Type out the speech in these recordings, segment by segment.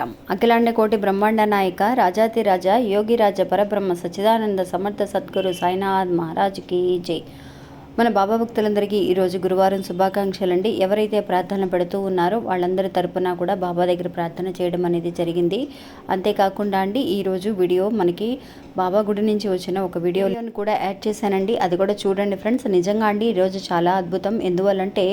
సాయిరామ్ అఖిలాండ కోటి బ్రహ్మాండ నాయక రాజాతిరాజ యోగిరాజ పరబ్రహ్మ సచ్చిదానంద సమర్థ సద్గురు సాయినాథ్ మహారాజ్కి జై. మన బాబా భక్తులందరికీ ఈరోజు గురువారం శుభాకాంక్షలు అండి ఎవరైతే ప్రార్థన పెడుతూ ఉన్నారో వాళ్ళందరి తరపున కూడా బాబా దగ్గర ప్రార్థన చేయడం అనేది జరిగింది. అంతేకాకుండా అండి ఈరోజు వీడియో మనకి బాబా గుడి నుంచి వచ్చిన ఒక వీడియోని కూడా యాడ్ చేశానండి. అది కూడా చూడండి ఫ్రెండ్స్. నిజంగా అండి ఈరోజు చాలా అద్భుతం. ఎందువల్లంటే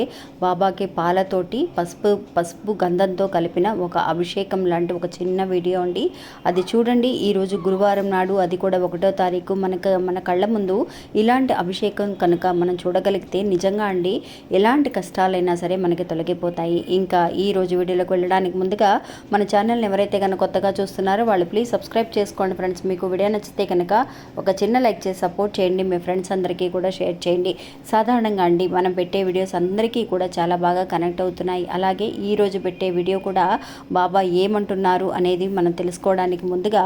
బాబాకి పాలతోటి పసుపు పసుపు గంధంతో కలిపిన ఒక అభిషేకం లాంటి ఒక చిన్న వీడియో అండి. అది చూడండి ఈరోజు గురువారం నాడు అది కూడా ఒకటో తారీఖు మనకు మన కళ్ళ ముందు ఇలాంటి అభిషేకం కనుక మనం చూడగలిగితే నిజంగా అండి ఎలాంటి కష్టాలైనా సరే మనకి తొలగిపోతాయి. ఇంకా ఈ రోజు వీడియోలోకి వెళ్ళడానికి ముందుగా మన ఛానల్ని ఎవరైతే కనుక కొత్తగా చూస్తున్నారో వాళ్ళు ప్లీజ్ సబ్స్క్రైబ్ చేసుకోండి ఫ్రెండ్స్. మీకు వీడియో నచ్చితే కనుక ఒక చిన్న లైక్ చేసి సపోర్ట్ చేయండి. మీ ఫ్రెండ్స్ అందరికీ కూడా షేర్ చేయండి. సాధారణంగా అండి మనం పెట్టే వీడియోస్ అందరికీ కూడా చాలా బాగా కనెక్ట్ అవుతున్నాయి. అలాగే ఈరోజు పెట్టే వీడియో కూడా బాబా ఏమంటున్నారు అనేది మనం తెలుసుకోవడానికి ముందుగా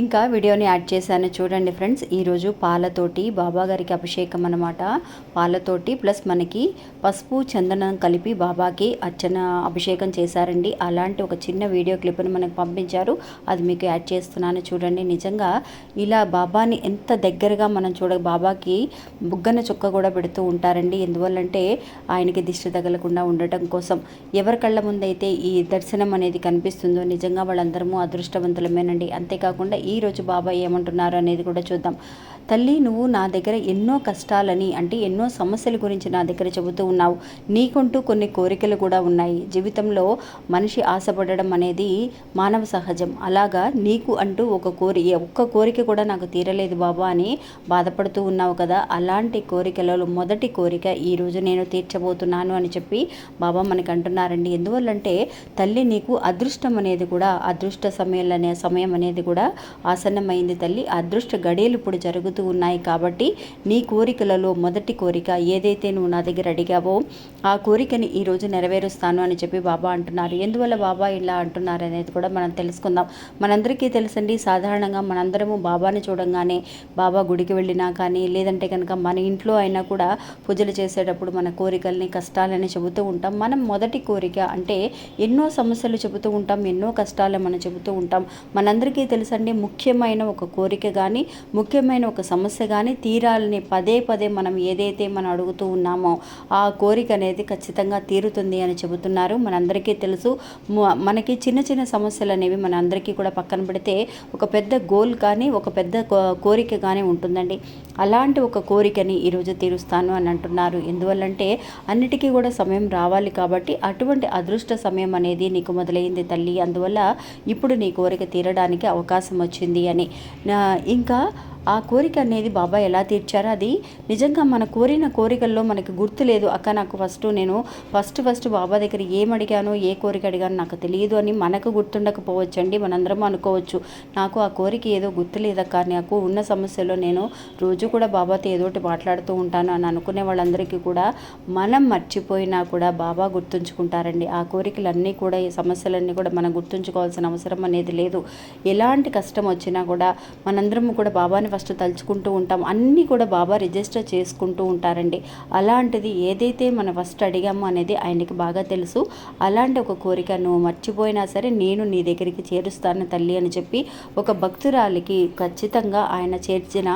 ఇంకా వీడియోని యాడ్ చేశాను చూడండి ఫ్రెండ్స్. ఈరోజు పాలతోటి బాబా గారికి అభిషేకం అనమాట పాలతోటి ప్లస్ మనకి పసుపు చందనం కలిపి బాబాకి అర్చన అభిషేకం చేశారండి. అలాంటి ఒక చిన్న వీడియో క్లిప్ని మనకు పంపించారు. అది మీకు యాడ్ చేస్తున్నాను చూడండి. నిజంగా ఇలా బాబాని ఎంత దగ్గరగా మనం చూడ బాబాకి బుగ్గన చుక్క కూడా పెడుతూ ఉంటారండి. ఎందువల్లంటే ఆయనకి దిష్టి తగలకుండా ఉండటం కోసం. ఎవరి కళ్ళ ముందైతే ఈ దర్శనం అనేది కనిపిస్తుందో నిజంగా వాళ్ళందరము అదృష్టవంతులమేనండి. అంతేకాకుండా ఈరోజు బాబాయ్ ఏమంటున్నారు అనేది కూడా చూద్దాం. తల్లి నువ్వు నా దగ్గర ఎన్నో కష్టాలని అంటే ఎన్నో సమస్యల గురించి నా దగ్గర చెబుతూ ఉన్నావు. నీకుంటూ కొన్ని కోరికలు కూడా ఉన్నాయి. జీవితంలో మనిషి ఆశపడడం అనేది మానవ సహజం. అలాగా నీకు అంటూ ఒక కోరి ఒక్క కోరిక కూడా నాకు తీరలేదు బాబా అని బాధపడుతూ ఉన్నావు కదా. అలాంటి కోరికలలో మొదటి కోరిక ఈరోజు నేను తీర్చబోతున్నాను అని చెప్పి బాబా మనకి అంటున్నారండి ఎందువల్లంటే తల్లి నీకు అదృష్టం అనేది కూడా అదృష్ట సమయంలో అనే సమయం అనేది కూడా ఆసన్నమైంది తల్లి. అదృష్ట గడియలు ఇప్పుడు జరుగుతూ ఉన్నాయి కాబట్టి నీ కోరికలలో మొదటి కోరిక ఏదైతే నువ్వు నా దగ్గర అడిగావో ఆ కోరికని ఈరోజు నెరవేరుస్తాను అని చెప్పి బాబా అంటున్నారు. ఎందువల్ల బాబా ఇలా అంటున్నారు అనేది కూడా మనం తెలుసుకుందాం. మనందరికీ తెలుసండి సాధారణంగా మనందరము బాబాని చూడంగానే బాబా గుడికి వెళ్ళినా కానీ లేదంటే కనుక మన ఇంట్లో అయినా కూడా పూజలు చేసేటప్పుడు మన కోరికల్ని కష్టాలని చెబుతూ ఉంటాం. మనం మొదటి కోరిక అంటే ఎన్నో సమస్యలు చెబుతూ ఉంటాం ఎన్నో కష్టాలు మనం చెబుతూ ఉంటాం. మనందరికీ తెలుసండి ముఖ్యమైన ఒక కోరిక కానీ ముఖ్యమైన ఒక సమస్య కానీ తీరాలని పదే పదే మనం ఏదైతే మనం అడుగుతూ ఉన్నామో ఆ కోరిక అనేది ఖచ్చితంగా తీరుతుంది అని చెబుతున్నారు. మనందరికీ తెలుసు. మనకి చిన్న చిన్న సమస్యలు అనేవి మన అందరికీ కూడా పక్కన పెడితే ఒక పెద్ద గోల్ కానీ ఒక పెద్ద కో- కోరిక కానీ ఉంటుందండి. అలాంటి ఒక కోరికని ఈరోజు తీరుస్తాను అని అంటున్నారు. ఎందువల్లంటే అన్నిటికీ కూడా సమయం రావాలి కాబట్టి అటువంటి అదృష్ట సమయం అనేది నీకు మొదలైంది తల్లి. అందువల్ల ఇప్పుడు నీ కోరిక తీరడానికి అవకాశం వచ్చింది అని. ఇంకా ఆ కోరిక అనేది బాబా ఎలా తీర్చారో అది నిజంగా మన కోరిన కోరికల్లో మనకి గుర్తు లేదు. అక్క నాకు ఫస్ట్ నేను ఫస్ట్ ఫస్ట్ బాబా దగ్గర ఏం అడిగానో ఏ కోరిక అడిగానో నాకు తెలియదు అని మనకు గుర్తుండకపోవచ్చు అండి మనందరం అనుకోవచ్చు. నాకు ఆ కోరిక ఏదో గుర్తులేదక్క నాకు ఉన్న సమస్యలో నేను రోజు కూడా బాబాతో ఏదో ఒకటి మాట్లాడుతూ ఉంటాను అని అనుకునే వాళ్ళందరికీ కూడా మనం మర్చిపోయినా కూడా బాబా గుర్తుంచుకుంటారండి. ఆ కోరికలన్నీ కూడా ఈ సమస్యలన్నీ కూడా మనం గుర్తుంచుకోవాల్సిన అవసరం అనేది లేదు. ఎలాంటి కష్టం వచ్చినా కూడా మనందరం కూడా బాబాని ఫస్ట్ తలుచుకుంటూ ఉంటాం. అన్నీ కూడా బాబా రిజిస్టర్ చేసుకుంటూ ఉంటారండి. అలాంటిది ఏదైతే మనం ఫస్ట్ అడిగామో అనేది ఆయనకి బాగా తెలుసు. అలాంటి ఒక కోరిక నువ్వు మర్చిపోయినా సరే నేను నీ దగ్గరికి చేరుస్తాను తల్లి అని చెప్పి ఒక భక్తురాలికి ఖచ్చితంగా ఆయన చేర్చిన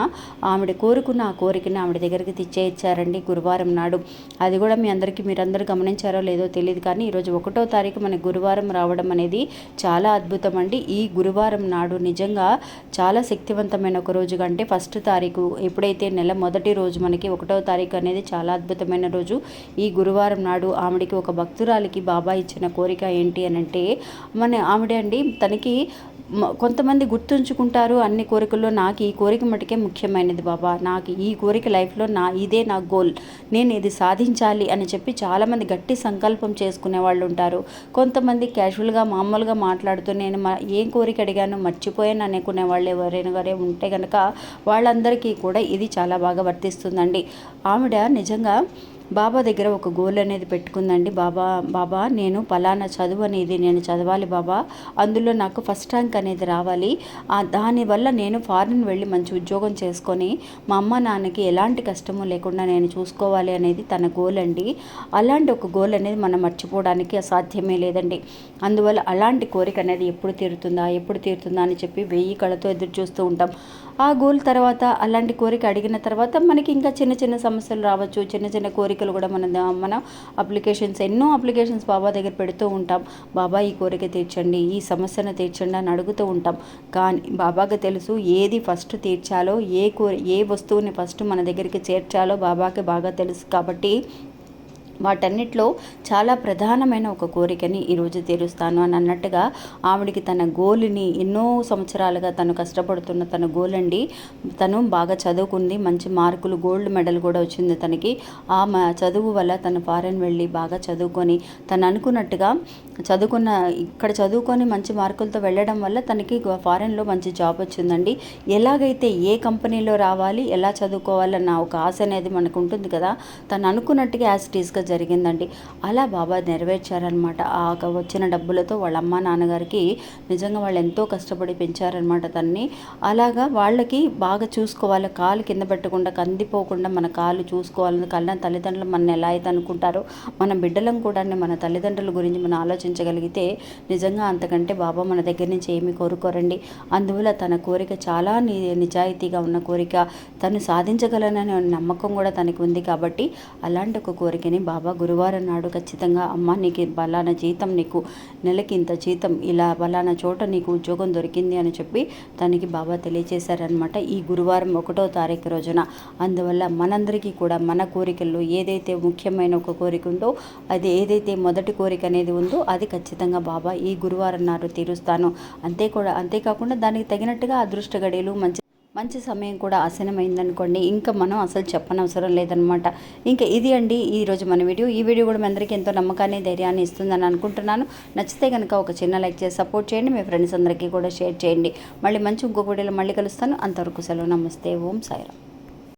ఆవిడ కోరుకున్న ఆ కోరికను ఆవిడ దగ్గరికి తెచ్చేయించారండి గురువారం నాడు. అది కూడా మీ అందరికీ మీరందరూ గమనించారో లేదో తెలియదు కానీ ఈరోజు ఒకటో తారీఖు మన గురువారం రావడం అనేది చాలా అద్భుతం అండి. ఈ గురువారం నాడు నిజంగా చాలా శక్తివంతమైన ఒక రోజుగా అంటే ఫస్ట్ తారీఖు ఎప్పుడైతే నెల మొదటి రోజు మనకి ఒకటో తారీఖు అనేది చాలా అద్భుతమైన రోజు. ఈ గురువారం నాడు ఆవిడకి ఒక భక్తురాలికి బాబా ఇచ్చిన కోరిక ఏంటి అని అంటే మన ఆవిడ అండి తనకి కొంతమంది గుర్తుంచుకుంటారు అన్ని కోరికల్లో నాకు ఈ కోరిక మటుకే ముఖ్యమైనది బాబా. నాకు ఈ కోరిక లైఫ్లో నా ఇదే నా గోల్. నేను ఇది సాధించాలి అని చెప్పి చాలామంది గట్టి సంకల్పం చేసుకునే వాళ్ళు ఉంటారు. కొంతమంది క్యాజువల్గా మామూలుగా మాట్లాడుతూ నేను మా ఏం కోరిక అడిగాను మర్చిపోయాను అనుకునే వాళ్ళు ఎవరైనా గారే ఉంటే కనుక వాళ్ళందరికీ కూడా ఇది చాలా బాగా వర్తిస్తుందండి. ఆవిడ నిజంగా బాబా దగ్గర ఒక గోల్ అనేది పెట్టుకుందండి. బాబా బాబా నేను పలానా చదువు అనేది నేను చదవాలి బాబా. అందులో నాకు ఫస్ట్ ర్యాంక్ అనేది రావాలి. దానివల్ల నేను ఫారిన్ వెళ్ళి మంచి ఉద్యోగం చేసుకొని మా అమ్మ నాన్నకి ఎలాంటి కష్టము లేకుండా నేను చూసుకోవాలి అనేది తన గోల్ అండి. అలాంటి ఒక గోల్ అనేది మనం మర్చిపోవడానికి అసాధ్యమే లేదండి. అందువల్ల అలాంటి కోరిక అనేది ఎప్పుడు తీరుతుందా ఎప్పుడు తీరుతుందా అని చెప్పి వెయ్యి కళతో ఎదురు చూస్తూ ఉంటాం. ఆ గోల్ తర్వాత అలాంటి కోరిక అడిగిన తర్వాత మనకి ఇంకా చిన్న చిన్న సమస్యలు రావచ్చు. చిన్న చిన్న కోరిక కోరికలు కూడా మన మన అప్లికేషన్స్ ఎన్నో అప్లికేషన్స్ బాబా దగ్గర పెడుతూ ఉంటాం. బాబా ఈ కోరిక తీర్చండి ఈ సమస్యను తీర్చండి అని అడుగుతూ ఉంటాం. కానీ బాబాకి తెలుసు ఏది ఫస్ట్ తీర్చాలో ఏ కోరి ఏ వస్తువుని ఫస్ట్ మన దగ్గరికి చేర్చాలో బాబాకి బాగా తెలుసు. కాబట్టి వాటన్నిటిలో చాలా ప్రధానమైన ఒక కోరికని ఈరోజు తీరుస్తాను అని అన్నట్టుగా ఆవిడికి తన గోల్ని ఎన్నో సంవత్సరాలుగా తను కష్టపడుతున్న తన గోల్ అండి. తను బాగా చదువుకుంది మంచి మార్కులు గోల్డ్ మెడల్ కూడా వచ్చింది తనకి. ఆ చదువు వల్ల తను ఫారెన్ వెళ్ళి బాగా చదువుకొని తను అనుకున్నట్టుగా చదువుకున్న ఇక్కడ చదువుకొని మంచి మార్కులతో వెళ్ళడం వల్ల తనకి ఫారెన్లో మంచి జాబ్ వచ్చిందండి. ఎలాగైతే ఏ కంపెనీలో రావాలి ఎలా చదువుకోవాలన్న ఒక ఆశ అనేది మనకు ఉంటుంది కదా. తను అనుకున్నట్టుగా యాజ్ ఇట్ ఈస్గా జరిగిందండి. అలా బాబా నెరవేర్చారనమాట ఆ వచ్చిన డబ్బులతో వాళ్ళ అమ్మ నాన్నగారికి నిజంగా వాళ్ళు ఎంతో కష్టపడి పెంచారనమాట తన్ని. అలాగా వాళ్ళకి బాగా చూసుకోవాలి. కాలు కింద పెట్టకుండా కందిపోకుండా మన కాలు చూసుకోవాలని కళ్ళ తల్లిదండ్రులు మన ఎలా అయితే అనుకుంటారో మన బిడ్డలం కూడా మన తల్లిదండ్రుల గురించి మనం ఆలోచించగలిగితే నిజంగా అంతకంటే బాబా మన దగ్గర నుంచి ఏమి కోరుకోరండి. అందువల్ల తన కోరిక చాలా ని నిజాయితీగా ఉన్న కోరిక తను సాధించగలననే నమ్మకం కూడా తనకు ఉంది కాబట్టి అలాంటి ఒక కోరికని బాబా గురువారం నాడు ఖచ్చితంగా అమ్మ నీకు బలానా జీతం నీకు నెలకి ఇంత జీతం ఇలా బలానా చోట నీకు ఉద్యోగం దొరికింది అని చెప్పి తనకి బాబా తెలియజేశారనమాట ఈ గురువారం ఒకటో తారీఖు రోజున. అందువల్ల మనందరికీ కూడా మన కోరికల్లో ఏదైతే ముఖ్యమైన ఒక కోరిక ఉందో అది ఏదైతే మొదటి కోరిక అనేది ఉందో అది ఖచ్చితంగా బాబా ఈ గురువారం నాడు తీరుస్తాను. అంతే కూడా అంతేకాకుండా దానికి తగినట్టుగా అదృష్ట గడియలు మంచి మంచి సమయం కూడా ఆసనమైందనుకోండి ఇంకా మనం అసలు చెప్పనవసరం లేదనమాట. ఇంకా ఇది అండి ఈరోజు మన వీడియో. ఈ వీడియో కూడా మీ అందరికీ ఎంతో నమ్మకాన్ని ధైర్యాన్ని ఇస్తుందని అనుకుంటున్నాను. నచ్చితే కనుక ఒక చిన్న లైక్ చేసి సపోర్ట్ చేయండి మీ ఫ్రెండ్స్ అందరికీ కూడా షేర్ చేయండి. మళ్ళీ మంచి ఇంకొక వీడియోలో మళ్ళీ కలుస్తాను. అంతవరకు సెలవు. నమస్తే. ఓం సాయిరామ్.